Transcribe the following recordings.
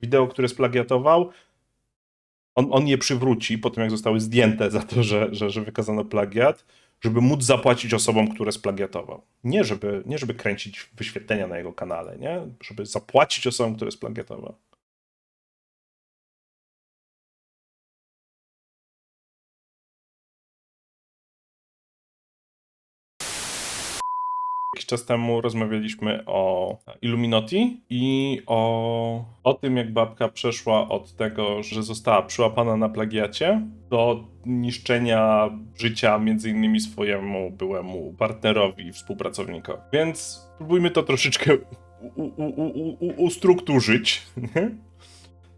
wideo, które splagiatował, on, on je przywróci po tym, jak zostały zdjęte za to, że, że, że wykazano plagiat, żeby móc zapłacić osobom, które splagiatował. Nie żeby, nie żeby kręcić wyświetlenia na jego kanale, nie? Żeby zapłacić osobom, które splagiatował. Jakiś czas temu rozmawialiśmy o Illuminati i o, o tym, jak babka przeszła od tego, że została przyłapana na plagiacie, do niszczenia życia między innymi swojemu byłemu partnerowi, współpracownikowi. Więc spróbujmy to troszeczkę ustrukturzyć.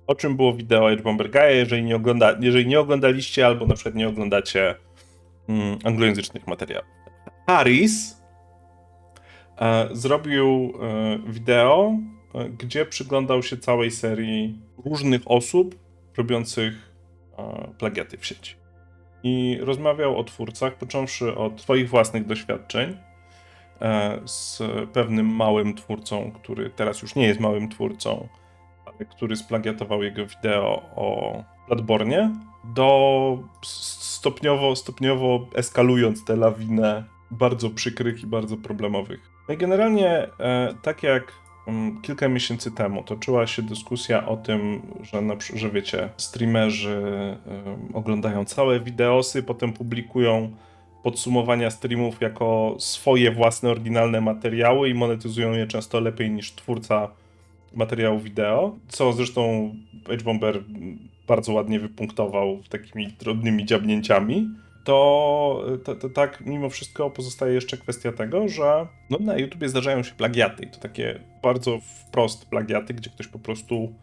o czym było wideo Edge Bomber Guy, jeżeli nie, ogląda, jeżeli nie oglądaliście albo na przykład nie oglądacie mm, anglojęzycznych materiałów. Harris zrobił e, wideo, e, gdzie przyglądał się całej serii różnych osób robiących e, plagiaty w sieci. I rozmawiał o twórcach, począwszy od swoich własnych doświadczeń e, z pewnym małym twórcą, który teraz już nie jest małym twórcą, ale który splagiatował jego wideo o Bloodborne, do stopniowo, stopniowo eskalując tę lawinę bardzo przykrych i bardzo problemowych. No generalnie, e, tak jak mm, kilka miesięcy temu toczyła się dyskusja o tym, że, na, że wiecie, streamerzy oglądają całe wideosy, potem publikują podsumowania streamów jako swoje własne oryginalne materiały i monetyzują je często lepiej niż twórca materiału wideo, co zresztą Edge Bomber bardzo ładnie wypunktował takimi drobnymi dziabnięciami, to, to, to tak mimo wszystko pozostaje jeszcze kwestia tego, że no, na YouTubie zdarzają się plagiaty i to takie bardzo wprost plagiaty, gdzie ktoś po prostu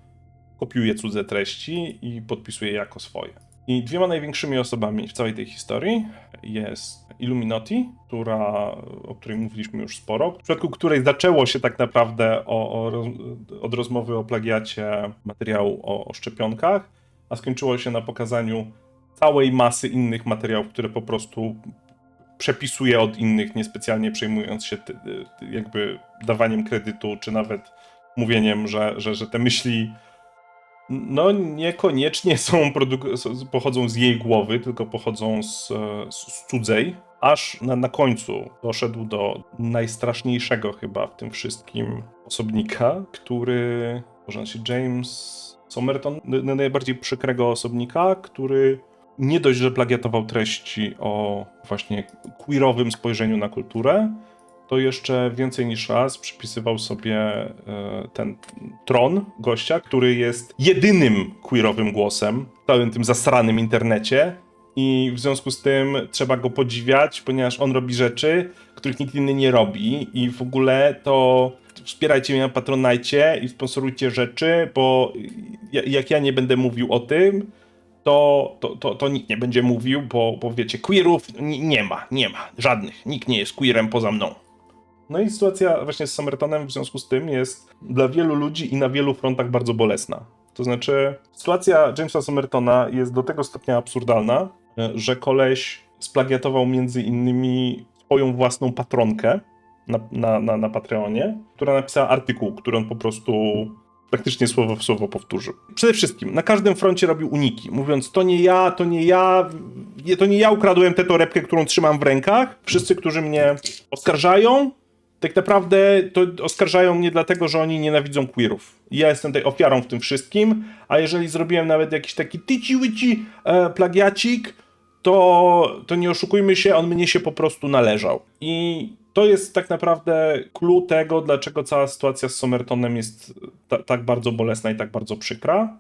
kopiuje cudze treści i podpisuje je jako swoje. I dwiema największymi osobami w całej tej historii jest Illuminati, która, o której mówiliśmy już sporo, w przypadku której zaczęło się tak naprawdę o, o, od rozmowy o plagiacie materiału o, o szczepionkach, a skończyło się na pokazaniu całej masy innych materiałów, które po prostu przepisuje od innych, niespecjalnie przejmując się jakby dawaniem kredytu, czy nawet mówieniem, że, że, że te myśli no niekoniecznie są pochodzą z jej głowy, tylko pochodzą z, z cudzej. Aż na, na końcu doszedł do najstraszniejszego chyba w tym wszystkim osobnika, który, można się James Somerton, najbardziej przykrego osobnika, który nie dość, że plagiatował treści o właśnie queerowym spojrzeniu na kulturę, to jeszcze więcej niż raz przypisywał sobie e, ten tron gościa, który jest jedynym queerowym głosem w całym tym zasranym internecie. I w związku z tym trzeba go podziwiać, ponieważ on robi rzeczy, których nikt inny nie robi. I w ogóle to wspierajcie mnie na Patronajcie i sponsorujcie rzeczy, bo ja- jak ja nie będę mówił o tym, to, to, to, to nikt nie będzie mówił, bo, bo wiecie, queerów nie, ma, nie ma, żadnych. Nikt nie jest queerem poza mną. No i sytuacja właśnie z Somertonem w związku z tym jest dla wielu ludzi i na wielu frontach bardzo bolesna. To znaczy, sytuacja Jamesa Somertona jest do tego stopnia absurdalna, e, że koleś splagiatował między innymi swoją własną patronkę na, na, na, na Patreonie, która napisała artykuł, który on po prostu praktycznie słowo w słowo powtórzył. Przede wszystkim na każdym froncie robił uniki, mówiąc to nie ja, to nie ja, to nie ja ukradłem tę torebkę, którą trzymam w rękach. Wszyscy, którzy mnie oskarżają, tak naprawdę to oskarżają mnie dlatego, że oni nienawidzą queerów. Ja jestem tej ofiarą w tym wszystkim, a jeżeli zrobiłem nawet jakiś taki tyci-wyci e, plagiacik, to, to nie oszukujmy się, on mnie się po prostu należał. I to jest tak naprawdę clue tego, dlaczego cała sytuacja z Somertonem jest ta, tak bardzo bolesna i tak bardzo przykra,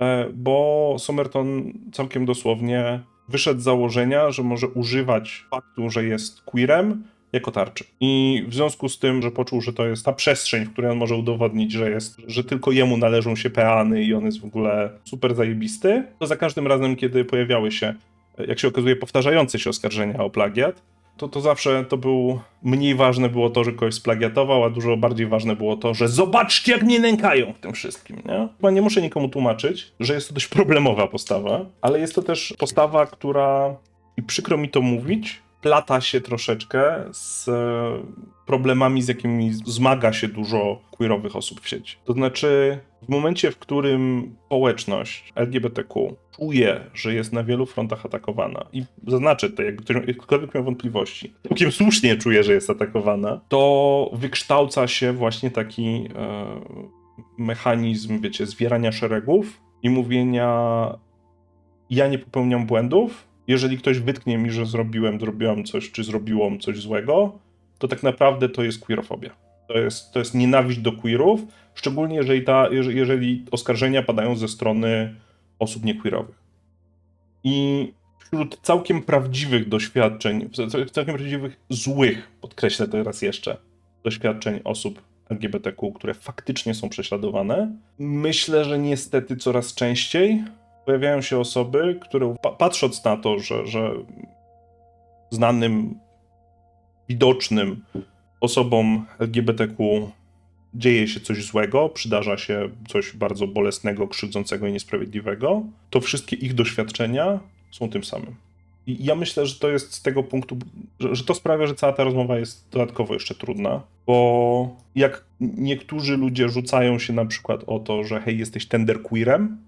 e, bo Somerton całkiem dosłownie wyszedł z założenia, że może używać faktu, że jest queerem, jako tarczy. I w związku z tym, że poczuł, że to jest ta przestrzeń, w której on może udowodnić, że jest, że tylko jemu należą się peany i on jest w ogóle super zajebisty, to za każdym razem, kiedy pojawiały się, jak się okazuje, powtarzające się oskarżenia o plagiat, to, to zawsze to był, mniej ważne było to, że kogoś splagiatował, a dużo bardziej ważne było to, że zobaczcie, jak mnie nękają w tym wszystkim, nie? Chyba nie muszę nikomu tłumaczyć, że jest to dość problemowa postawa, ale jest to też postawa, która, i przykro mi to mówić, plata się troszeczkę z e, problemami, z jakimi zmaga się dużo queerowych osób w sieci. To znaczy, w momencie, w którym społeczność LGBTQ czuje, że jest na wielu frontach atakowana, i zaznaczę to, ktoś- ktokolwiek miał wątpliwości, całkiem słusznie czuje, że jest atakowana, to wykształca się właśnie taki e, mechanizm, wiecie, zwierania szeregów i mówienia ja nie popełniam błędów. Jeżeli ktoś wytknie mi, że zrobiłem, zrobiłam coś, czy zrobiłam coś złego, to tak naprawdę to jest queerofobia. To jest, to jest nienawiść do queerów, szczególnie jeżeli, ta, jeżeli, oskarżenia padają ze strony osób niequeerowych. I wśród całkiem prawdziwych doświadczeń, całkiem prawdziwych złych, podkreślę to raz jeszcze, doświadczeń osób LGBTQ, które faktycznie są prześladowane, myślę, że niestety coraz częściej pojawiają się osoby, które pa- patrząc na to, że, że znanym, widocznym osobom LGBTQ dzieje się coś złego, przydarza się coś bardzo bolesnego, krzywdzącego i niesprawiedliwego, to wszystkie ich doświadczenia są tym samym. I ja myślę, że to jest z tego punktu, że, że to sprawia, że cała ta rozmowa jest dodatkowo jeszcze trudna, bo jak niektórzy ludzie rzucają się na przykład o to, że hej, jesteś tenderqueerem,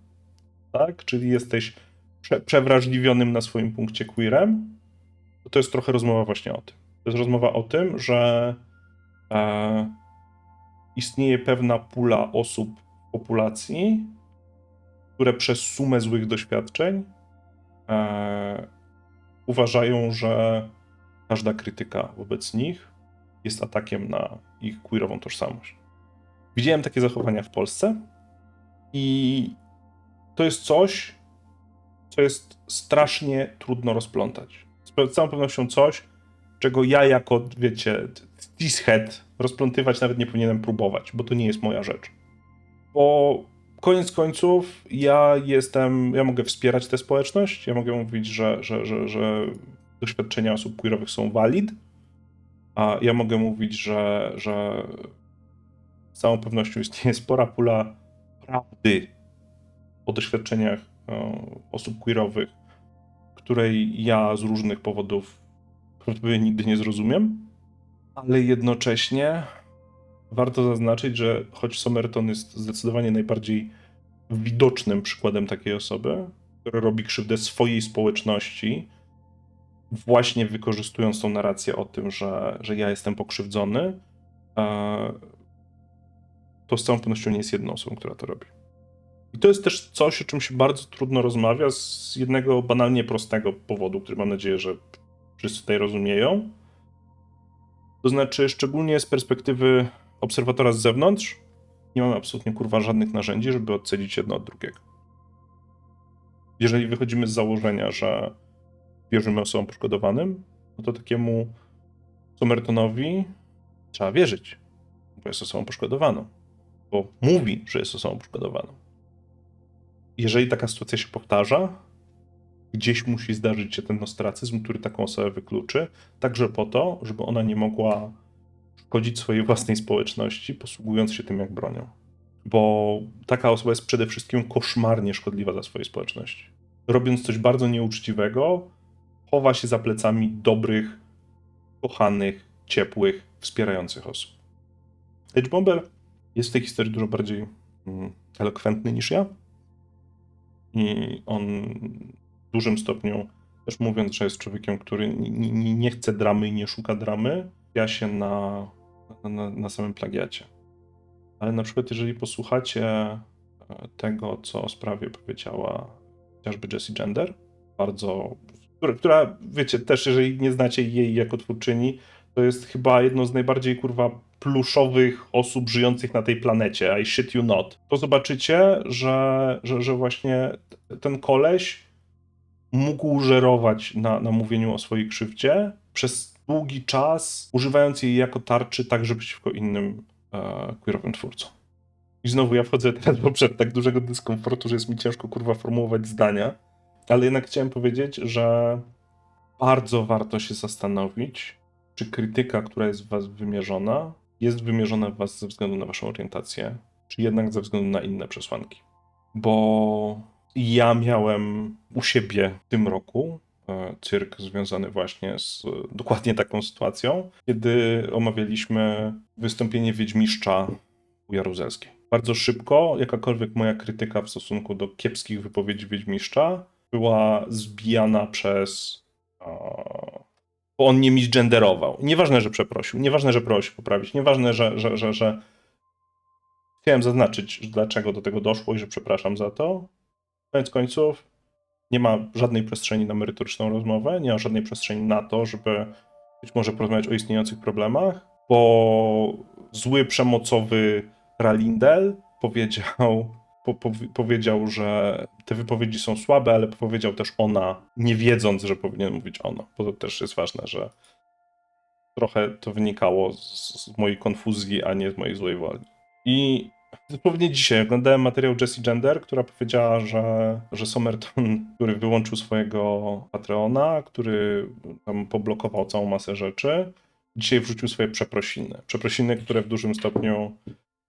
tak? Czyli jesteś prze, przewrażliwionym na swoim punkcie queerem, to to jest trochę rozmowa właśnie o tym. To jest rozmowa o tym, że e, istnieje pewna pula osób w populacji, które przez sumę złych doświadczeń e, uważają, że każda krytyka wobec nich jest atakiem na ich queerową tożsamość. Widziałem takie zachowania w Polsce i to jest coś, co jest strasznie trudno rozplątać. Z całą pewnością coś, czego ja jako, wiecie, cishead rozplątywać nawet nie powinienem próbować, bo to nie jest moja rzecz. Bo koniec końców ja jestem, ja mogę wspierać tę społeczność, ja mogę mówić, że, że, że, że doświadczenia osób queerowych są valid, a ja mogę mówić, że, że z całą pewnością istnieje spora pula prawdy o doświadczeniach e, osób queerowych, której ja z różnych powodów prawdopodobnie nigdy nie zrozumiem, ale jednocześnie warto zaznaczyć, że choć Somerton jest zdecydowanie najbardziej widocznym przykładem takiej osoby, która robi krzywdę swojej społeczności, właśnie wykorzystując tą narrację o tym, że, że ja jestem pokrzywdzony, e, to z całą pewnością nie jest jedną osobą, która to robi. I to jest też coś, o czym się bardzo trudno rozmawia z jednego banalnie prostego powodu, który mam nadzieję, że wszyscy tutaj rozumieją. To znaczy, szczególnie z perspektywy obserwatora z zewnątrz, nie mamy absolutnie kurwa żadnych narzędzi, żeby odcedzić jedno od drugiego. Jeżeli wychodzimy z założenia, że wierzymy osobom poszkodowanym, no to takiemu Somertonowi trzeba wierzyć, bo jest osobą poszkodowaną, bo mówi, że jest osobą poszkodowaną jeżeli taka sytuacja się powtarza, gdzieś musi zdarzyć się ten ostracyzm, który taką osobę wykluczy, także po to, żeby ona nie mogła szkodzić swojej własnej społeczności, posługując się tym jak bronią. Bo taka osoba jest przede wszystkim koszmarnie szkodliwa dla swojej społeczności. Robiąc coś bardzo nieuczciwego, chowa się za plecami dobrych, kochanych, ciepłych, wspierających osób. Edge Bomber jest w tej historii dużo bardziej mm, elokwentny niż ja i on w dużym stopniu, też mówiąc, że jest człowiekiem, który nie, nie, nie chce dramy i nie szuka dramy, ja się na, na, na samym plagiacie. Ale na przykład, jeżeli posłuchacie e, tego, co o sprawie powiedziała chociażby Jessie Gender, bardzo, która, która, wiecie, też jeżeli nie znacie jej jako twórczyni, to jest chyba jedno z najbardziej, kurwa, pluszowych osób żyjących na tej planecie, I shit you not, to zobaczycie, że, że, że właśnie ten koleś mógł żerować na, na mówieniu o swojej krzywdzie przez długi czas, używając jej jako tarczy także przeciwko innym e, queerowym twórcom. I znowu ja wchodzę teraz w obszar tak dużego dyskomfortu, że jest mi ciężko kurwa formułować zdania, ale jednak chciałem powiedzieć, że bardzo warto się zastanowić, czy krytyka, która jest w was wymierzona, jest wymierzona w was ze względu na waszą orientację, czy jednak ze względu na inne przesłanki. Bo ja miałem u siebie w tym roku e, cyrk związany właśnie z dokładnie taką sytuacją, kiedy omawialiśmy wystąpienie Wiedźmiszcza u Jaruzelskiej. Bardzo szybko, jakakolwiek moja krytyka w stosunku do kiepskich wypowiedzi Wiedźmiszcza była zbijana przez... e, Bo on nie misgenderował. Nieważne, że przeprosił, nieważne, że prosił poprawić, nieważne, że, że, że, że... Chciałem zaznaczyć, dlaczego do tego doszło i że przepraszam za to. Koniec końców, nie ma żadnej przestrzeni na merytoryczną rozmowę, nie ma żadnej przestrzeni na to, żeby być może porozmawiać o istniejących problemach, bo zły, przemocowy Ralindel powiedział, po, po, powiedział, że te wypowiedzi są słabe, ale powiedział też ona, nie wiedząc, że powinien mówić ono, bo to też jest ważne, że trochę to wynikało z, z mojej konfuzji, a nie z mojej złej woli. I Dosłownie dzisiaj oglądałem materiał Jessie Gender, która powiedziała, że, że Somerton, który wyłączył swojego Patreona, który tam poblokował całą masę rzeczy, dzisiaj wrzucił swoje przeprosiny. Przeprosiny, które w dużym stopniu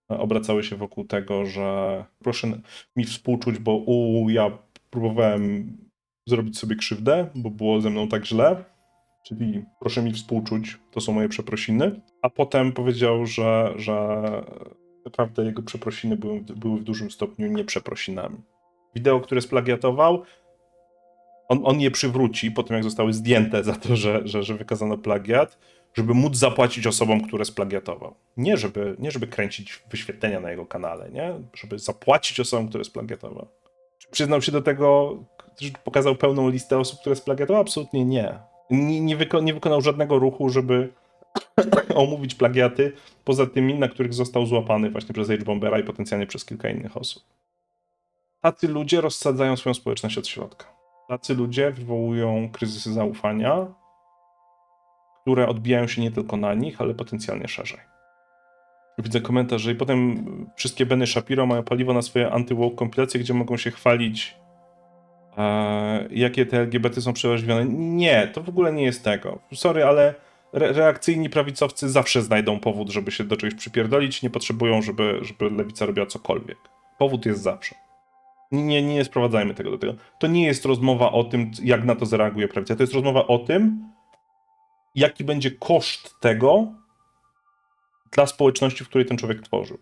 obracały się wokół tego, że proszę mi współczuć, bo u, ja próbowałem zrobić sobie krzywdę, bo było ze mną tak źle. Czyli proszę mi współczuć, to są moje przeprosiny. A potem powiedział, że, że naprawdę jego przeprosiny były, były w dużym stopniu nieprzeprosinami. Wideo, które splagiatował, on, on je przywróci po tym, jak zostały zdjęte za to, że, że, że wykazano plagiat, żeby móc zapłacić osobom, które splagiatował. Nie żeby, nie żeby kręcić wyświetlenia na jego kanale, nie? Żeby zapłacić osobom, które splagiatował. Czy przyznał się do tego, że pokazał pełną listę osób, które splagiatował? Absolutnie nie. Nie, nie, wyko nie wykonał żadnego ruchu, żeby omówić plagiaty, poza tymi, na których został złapany właśnie przez H-Bombera i potencjalnie przez kilka innych osób. Tacy ludzie rozsadzają swoją społeczność od środka. Tacy ludzie wywołują kryzysy zaufania, które odbijają się nie tylko na nich, ale potencjalnie szerzej. Widzę komentarz, że i potem wszystkie Benny Shapiro mają paliwo na swoje anty-woke kompilacje, gdzie mogą się chwalić, e, jakie te LGBT są przerażliwione. Nie, to w ogóle nie jest tego. Sorry, ale re reakcyjni prawicowcy zawsze znajdą powód, żeby się do czegoś przypierdolić, nie potrzebują, żeby, żeby lewica robiła cokolwiek. Powód jest zawsze. Nie, nie sprowadzajmy tego do tego. To nie jest rozmowa o tym, jak na to zareaguje prawica. To jest rozmowa o tym, jaki będzie koszt tego dla społeczności, w której ten człowiek tworzył.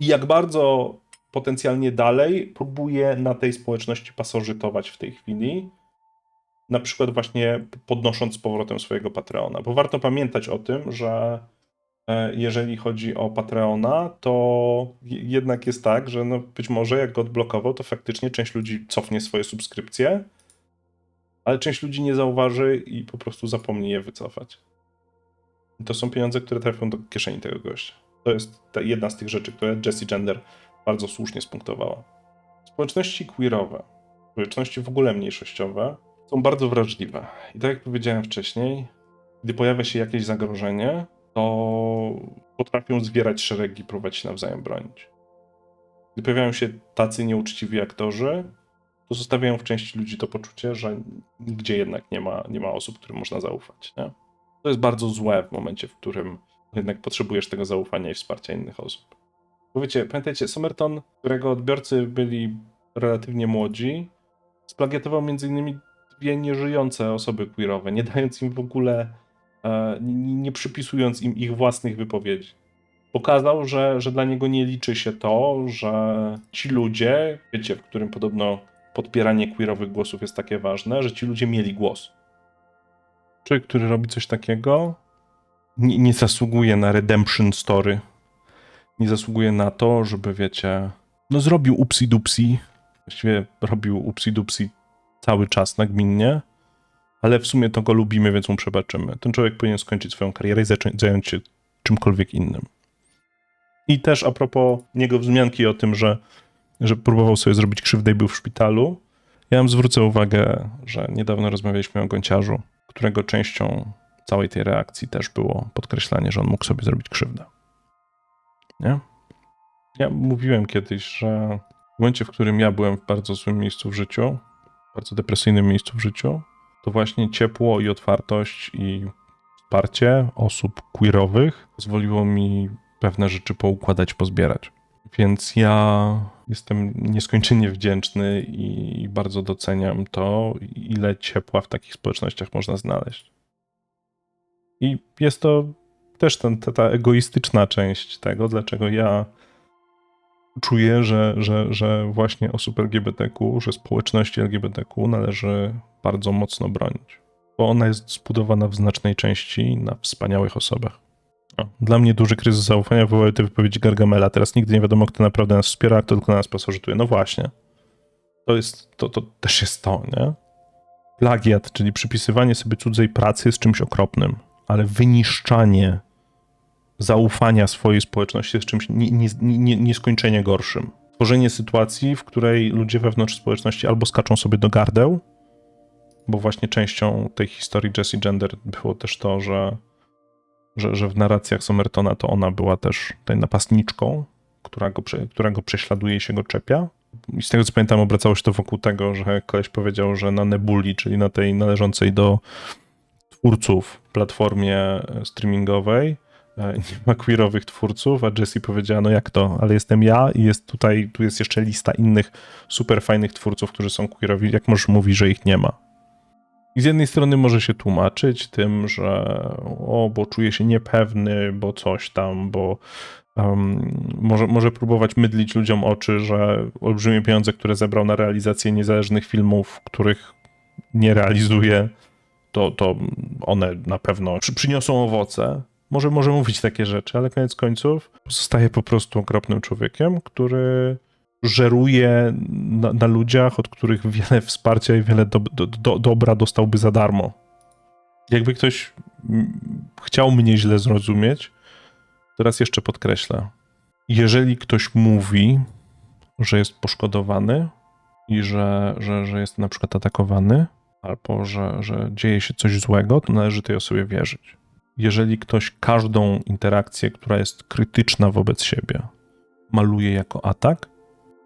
I jak bardzo potencjalnie dalej próbuje na tej społeczności pasożytować w tej chwili, na przykład właśnie podnosząc z powrotem swojego Patreona. Bo warto pamiętać o tym, że e, jeżeli chodzi o Patreona, to jednak jest tak, że no być może jak go odblokował, to faktycznie część ludzi cofnie swoje subskrypcje, ale część ludzi nie zauważy i po prostu zapomni je wycofać. I to są pieniądze, które trafią do kieszeni tego gościa. To jest jedna z tych rzeczy, które Jessie Gender bardzo słusznie spunktowała. Społeczności queerowe, społeczności w ogóle mniejszościowe są bardzo wrażliwe. I tak jak powiedziałem wcześniej, gdy pojawia się jakieś zagrożenie, to potrafią zwierać szeregi, próbować się nawzajem bronić. Gdy pojawiają się tacy nieuczciwi aktorzy, to zostawiają w części ludzi to poczucie, że nigdzie jednak nie ma, nie ma osób, którym można zaufać. Nie? To jest bardzo złe w momencie, w którym jednak potrzebujesz tego zaufania i wsparcia innych osób. Bo wiecie, pamiętajcie, Somerton, którego odbiorcy byli relatywnie młodzi, splagiatował między innymi dwie nieżyjące osoby queerowe, nie dając im w ogóle, e, nie, przypisując im ich własnych wypowiedzi. Pokazał, że, że dla niego nie liczy się to, że ci ludzie, wiecie, w którym podobno podpieranie queerowych głosów jest takie ważne, że ci ludzie mieli głos. Człowiek, który robi coś takiego, nie, nie zasługuje na redemption story. Nie zasługuje na to, żeby, wiecie, no zrobił upsi dupsi. Właściwie robił upsi dupsi cały czas nagminnie, ale w sumie to go lubimy, więc mu przebaczymy. Ten człowiek powinien skończyć swoją karierę i zacząć, zająć się czymkolwiek innym. I też a propos niego wzmianki o tym, że, że próbował sobie zrobić krzywdę i był w szpitalu, ja wam zwrócę uwagę, że niedawno rozmawialiśmy o Gąciarzu, którego częścią całej tej reakcji też było podkreślanie, że on mógł sobie zrobić krzywdę. Nie? Ja mówiłem kiedyś, że w momencie, w którym ja byłem w bardzo złym miejscu w życiu, bardzo depresyjnym miejscu w życiu, to właśnie ciepło i otwartość i wsparcie osób queerowych pozwoliło mi pewne rzeczy poukładać, pozbierać. Więc ja jestem nieskończenie wdzięczny i bardzo doceniam to, ile ciepła w takich społecznościach można znaleźć. I jest to też ten, ta, ta egoistyczna część tego, dlaczego ja czuję, że, że, że właśnie osób LGBTQ, że społeczności LGBTQ należy bardzo mocno bronić. Bo ona jest zbudowana w znacznej części na wspaniałych osobach. Dla mnie duży kryzys zaufania wywołały te wypowiedzi Gargamela. Teraz nigdy nie wiadomo, kto naprawdę nas wspiera, a kto tylko nas pasożytuje. No właśnie. To jest, to, to też jest to, nie? Plagiat, czyli przypisywanie sobie cudzej pracy jest czymś okropnym, ale wyniszczanie zaufania swojej społeczności jest czymś nie, nie, nie, nieskończenie gorszym. Tworzenie sytuacji, w której ludzie wewnątrz społeczności albo skaczą sobie do gardeł, bo właśnie częścią tej historii Jessie Gender było też to, że, że, że w narracjach Somertona to ona była też tej napastniczką, która go, która go prześladuje i się go czepia. I z tego co pamiętam, obracało się to wokół tego, że ktoś powiedział, że na Nebuli, czyli na tej należącej do twórców platformie streamingowej, e, nie ma queerowych twórców, a Jessie powiedziała, no jak to, ale jestem ja i jest tutaj, tu jest jeszcze lista innych super fajnych twórców, którzy są queerowi, jak możesz mówić, że ich nie ma? I z jednej strony może się tłumaczyć tym, że o, bo czuje się niepewny, bo coś tam, bo um, może, może próbować mydlić ludziom oczy, że olbrzymie pieniądze, które zebrał na realizację niezależnych filmów, których nie realizuje, to, to one na pewno przy, przyniosą owoce. Może może mówić takie rzeczy, ale koniec końców pozostaje po prostu okropnym człowiekiem, który żeruje na, na ludziach, od których wiele wsparcia i wiele do, do, do, dobra dostałby za darmo. Jakby ktoś chciał mnie źle zrozumieć, teraz jeszcze podkreślę. Jeżeli ktoś mówi, że jest poszkodowany i że, że, że jest na przykład atakowany, albo że, że dzieje się coś złego, to należy tej osobie wierzyć. Jeżeli ktoś każdą interakcję, która jest krytyczna wobec siebie, maluje jako atak,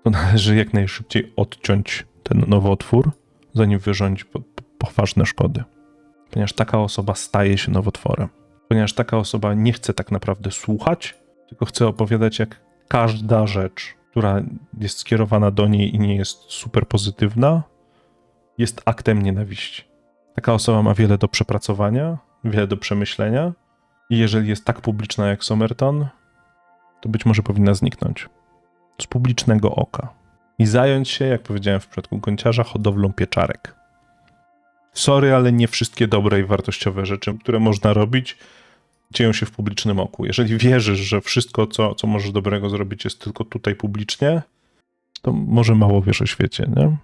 to należy jak najszybciej odciąć ten nowotwór, zanim wyrządzi poważne szkody. Ponieważ taka osoba staje się nowotworem. Ponieważ taka osoba nie chce tak naprawdę słuchać, tylko chce opowiadać, jak każda rzecz, która jest skierowana do niej i nie jest super pozytywna, jest aktem nienawiści. Taka osoba ma wiele do przepracowania, wiele do przemyślenia i jeżeli jest tak publiczna jak Somerton, to być może powinna zniknąć z publicznego oka i zająć się, jak powiedziałem w przypadku Gonciarza, hodowlą pieczarek. Sorry, ale nie wszystkie dobre i wartościowe rzeczy, które można robić, dzieją się w publicznym oku. Jeżeli wierzysz, że wszystko, co, co możesz dobrego zrobić, jest tylko tutaj publicznie, to może mało wiesz o świecie, nie?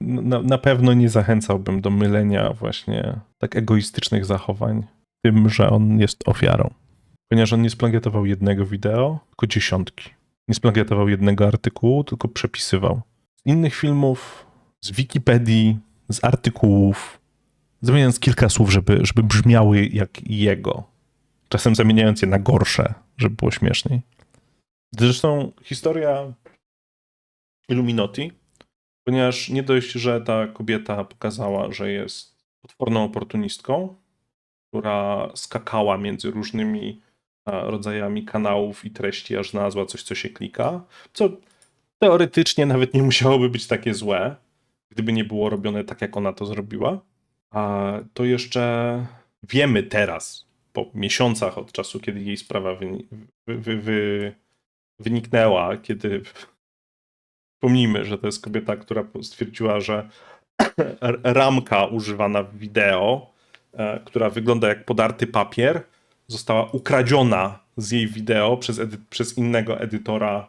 Na, na pewno nie zachęcałbym do mylenia właśnie tak egoistycznych zachowań tym, że on jest ofiarą. Ponieważ on nie splagiatował jednego wideo, tylko dziesiątki nie splagiatował jednego artykułu, tylko przepisywał. Z innych filmów, z Wikipedii, z artykułów, zamieniając kilka słów, żeby, żeby brzmiały jak jego. Czasem zamieniając je na gorsze, żeby było śmieszniej. Zresztą historia Illuminati, ponieważ nie dość, że ta kobieta pokazała, że jest potworną oportunistką, która skakała między różnymi rodzajami kanałów i treści, aż znalazła coś, co się klika, co teoretycznie nawet nie musiałoby być takie złe, gdyby nie było robione tak, jak ona to zrobiła. A to jeszcze wiemy teraz, po miesiącach od czasu, kiedy jej sprawa wy, wy, wy, wyniknęła, kiedy pomnijmy, że to jest kobieta, która stwierdziła, że ramka używana w wideo, e, która wygląda jak podarty papier, została ukradziona z jej wideo przez, przez innego edytora,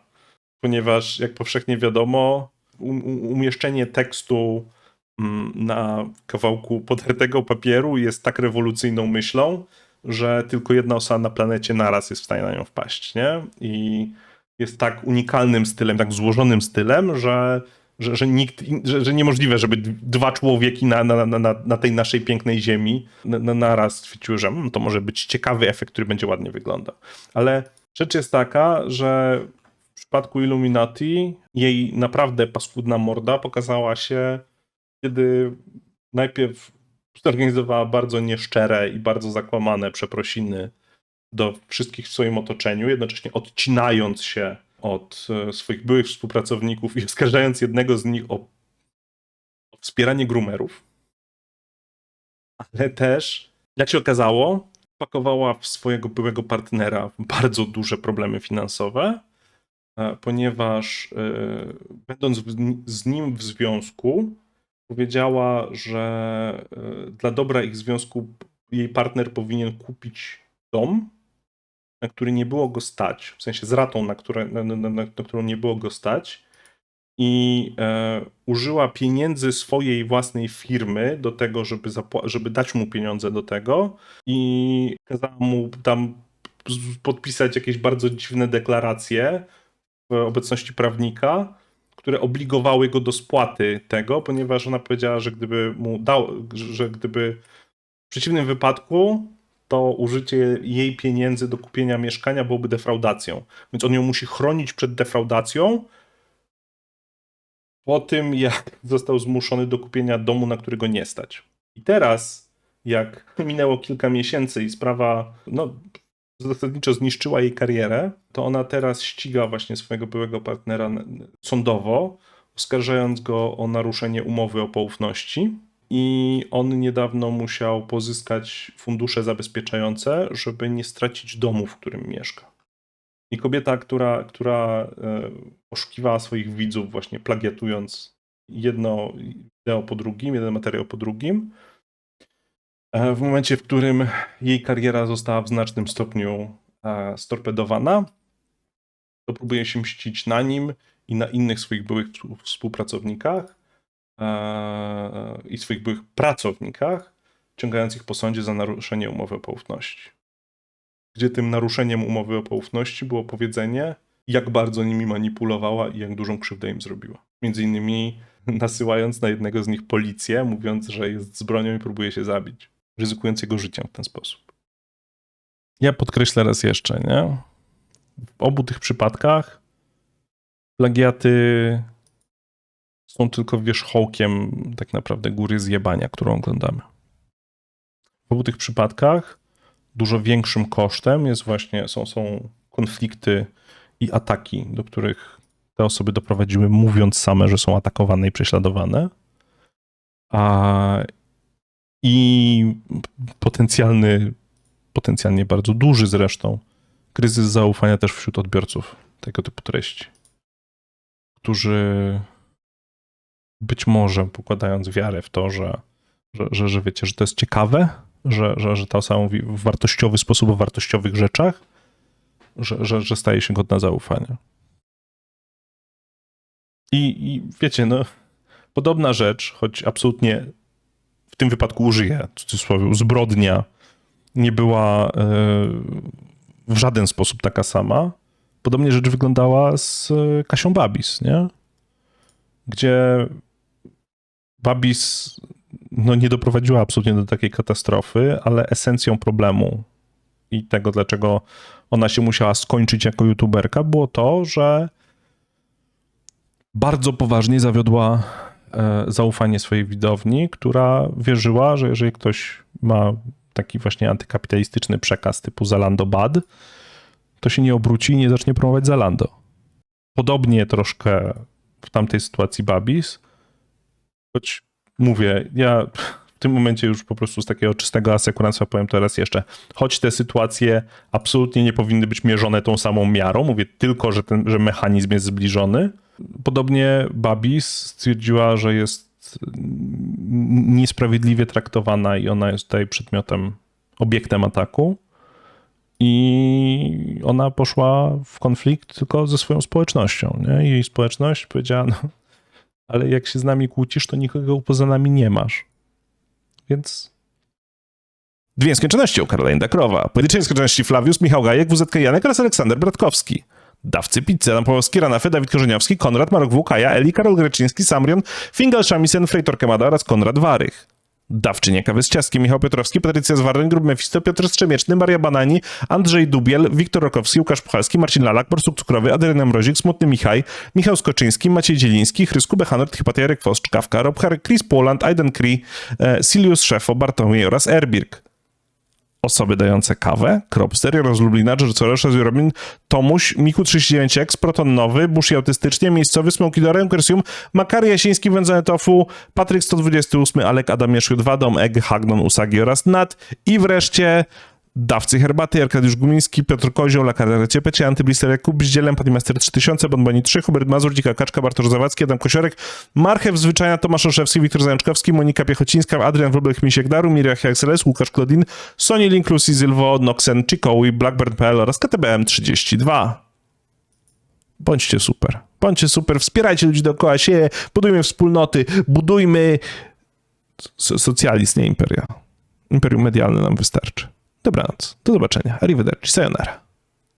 ponieważ jak powszechnie wiadomo, um umieszczenie tekstu mm, na kawałku podartego papieru jest tak rewolucyjną myślą, że tylko jedna osoba na planecie naraz jest w stanie na nią wpaść, nie? I jest tak unikalnym stylem, tak złożonym stylem, że że, że, nikt, że, że niemożliwe, żeby dwa człowieki na, na, na, na tej naszej pięknej ziemi na, na, naraz stwierdziły, że hmm, to może być ciekawy efekt, który będzie ładnie wyglądał. Ale rzecz jest taka, że w przypadku Illuminati jej naprawdę paskudna morda pokazała się, kiedy najpierw zorganizowała bardzo nieszczere i bardzo zakłamane przeprosiny do wszystkich w swoim otoczeniu, jednocześnie odcinając się od e, swoich byłych współpracowników i oskarżając jednego z nich o, o wspieranie groomerów. Ale też, jak się okazało, pakowała w swojego byłego partnera bardzo duże problemy finansowe, e, ponieważ e, będąc z nim w związku, powiedziała, że dla dobra ich związku jej partner powinien kupić dom, na który nie było go stać, w sensie z ratą, na, które, na, na, na, którą nie było go stać, i e, użyła pieniędzy swojej własnej firmy do tego, żeby, żeby dać mu pieniądze do tego i kazała mu tam podpisać jakieś bardzo dziwne deklaracje w obecności prawnika, które obligowały go do spłaty tego, ponieważ ona powiedziała, że gdyby mu dał, że gdyby w przeciwnym wypadku to użycie jej pieniędzy do kupienia mieszkania byłoby defraudacją. Więc on ją musi chronić przed defraudacją po tym, jak został zmuszony do kupienia domu, na którego nie stać. I teraz, jak minęło kilka miesięcy i sprawa no, zasadniczo zniszczyła jej karierę, to ona teraz ściga właśnie swojego byłego partnera sądowo, oskarżając go o naruszenie umowy o poufności. I on niedawno musiał pozyskać fundusze zabezpieczające, żeby nie stracić domu, w którym mieszka. I kobieta, która, która e, oszukiwała swoich widzów, właśnie plagiatując jedno wideo po drugim, jeden materiał po drugim, e, w momencie, w którym jej kariera została w znacznym stopniu e, storpedowana, to próbuje się mścić na nim i na innych swoich byłych współ- współpracownikach i swoich byłych pracownikach, ciągając ich po sądzie za naruszenie umowy o poufności. Gdzie tym naruszeniem umowy o poufności było powiedzenie, jak bardzo nimi manipulowała i jak dużą krzywdę im zrobiła. Między innymi nasyłając na jednego z nich policję, mówiąc, że jest z bronią i próbuje się zabić, ryzykując jego życiem w ten sposób. Ja podkreślę raz jeszcze, nie? W obu tych przypadkach plagiaty są tylko wierzchołkiem tak naprawdę góry zjebania, którą oglądamy. W obu tych przypadkach dużo większym kosztem jest właśnie, są, są konflikty i ataki, do których te osoby doprowadziły, mówiąc same, że są atakowane i prześladowane. A, I potencjalny, potencjalnie bardzo duży zresztą, kryzys zaufania też wśród odbiorców tego typu treści, którzy być może pokładając wiarę w to, że, że, że, że wiecie, że to jest ciekawe, że, że, że ta osoba mówi w wartościowy sposób o wartościowych rzeczach, że, że, że staje się godna zaufania. I, I wiecie, no, podobna rzecz, choć absolutnie w tym wypadku użyję w cudzysłowie, zbrodnia nie była e, w żaden sposób taka sama. Podobnie rzecz wyglądała z e, Kasią Babis, nie? Gdzie Babis no, nie doprowadziła absolutnie do takiej katastrofy, ale esencją problemu i tego, dlaczego ona się musiała skończyć jako youtuberka, było to, że bardzo poważnie zawiodła e, zaufanie swojej widowni, która wierzyła, że jeżeli ktoś ma taki właśnie antykapitalistyczny przekaz typu Zalando bad, to się nie obróci i nie zacznie promować Zalando. Podobnie troszkę w tamtej sytuacji Babis, choć mówię, ja w tym momencie już po prostu z takiego czystego asekuranstwa powiem to raz jeszcze, choć te sytuacje absolutnie nie powinny być mierzone tą samą miarą, mówię tylko, że ten że mechanizm jest zbliżony. Podobnie Babis stwierdziła, że jest niesprawiedliwie traktowana i ona jest tutaj przedmiotem, obiektem ataku. I ona poszła w konflikt tylko ze swoją społecznością. Nie? Jej społeczność powiedziała, no, ale jak się z nami kłócisz, to nikogo poza nami nie masz. Więc Dwie nieskończoności u Karolina Dakrowa. Pojedyncze nieskończoności Flawius, Michał Gajek, WZK Janek oraz Aleksander Bratkowski. Dawcy pizzy, Adam Pawłowski, Ranafy, Dawid Korzeniowski, Konrad, Marek W, Kaja, Eli, Karol Greczyński, Samrion, Fingal Shamisen, Frejtor Kemada oraz Konrad Warych. Dawczynie kawy z ciastkiem, Michał Piotrowski, Patrycja Zwardoń, Grub Mefisto, Piotr Strzemieczny, Maria Banani, Andrzej Dubiel, Wiktor Rokowski, Łukasz Puchalski, Marcin Lalak, Borsuk Cukrowy, Adrian Mrozik, Smutny Michaj, Michał Skoczyński, Maciej Dzieliński, Chrysku Bechanort, Hipatia Jarek Fos, Czkawka, Rob Chris Poland, Aiden Cree, e, Silius Szefo, Bartłomiej oraz Erbirk. Osoby dające kawę, Kropster, Jarosz Lublina, George Soros, Robin, Tomuś, Miku39X, Proton Nowy, Bushi Autystycznie, Miejscowy, Smoky Dorem, Kersium, Makary Jasiński, Wędzone Tofu, Patryk 128, Alek Adam Jeszły 2, Dom Egg, Hagnon Usagi oraz Nat. I wreszcie Dawcy Herbaty, Arkadiusz Gumiński, Piotr Kozioł, Lakarere Ciepecie, Antyblister Jakub, Zdzielem, Panimaster 3000, Bonboni 3, Hubert Mazur, Dzika Kaczka, Bartosz Zawadzki, Adam Kosiorek, Marchew Zwyczajna, Tomasz Olszewski, Wiktor Zajączkowski, Monika Piechocińska, Adrian Wróblek, Misiek Daru, Miria Hexeles, Łukasz Klodin, Sony Link, Lucy Zylwo, Noxen, Chikowi, Blackbird.pl oraz KTBM 32. Bądźcie super. Bądźcie super, wspierajcie ludzi dookoła siebie, budujmy wspólnoty, budujmy so- socjalizm, nie imperia. Imperium medialne nam wystarczy. Dobranoc. Do zobaczenia. Arrivederci. Sayonara.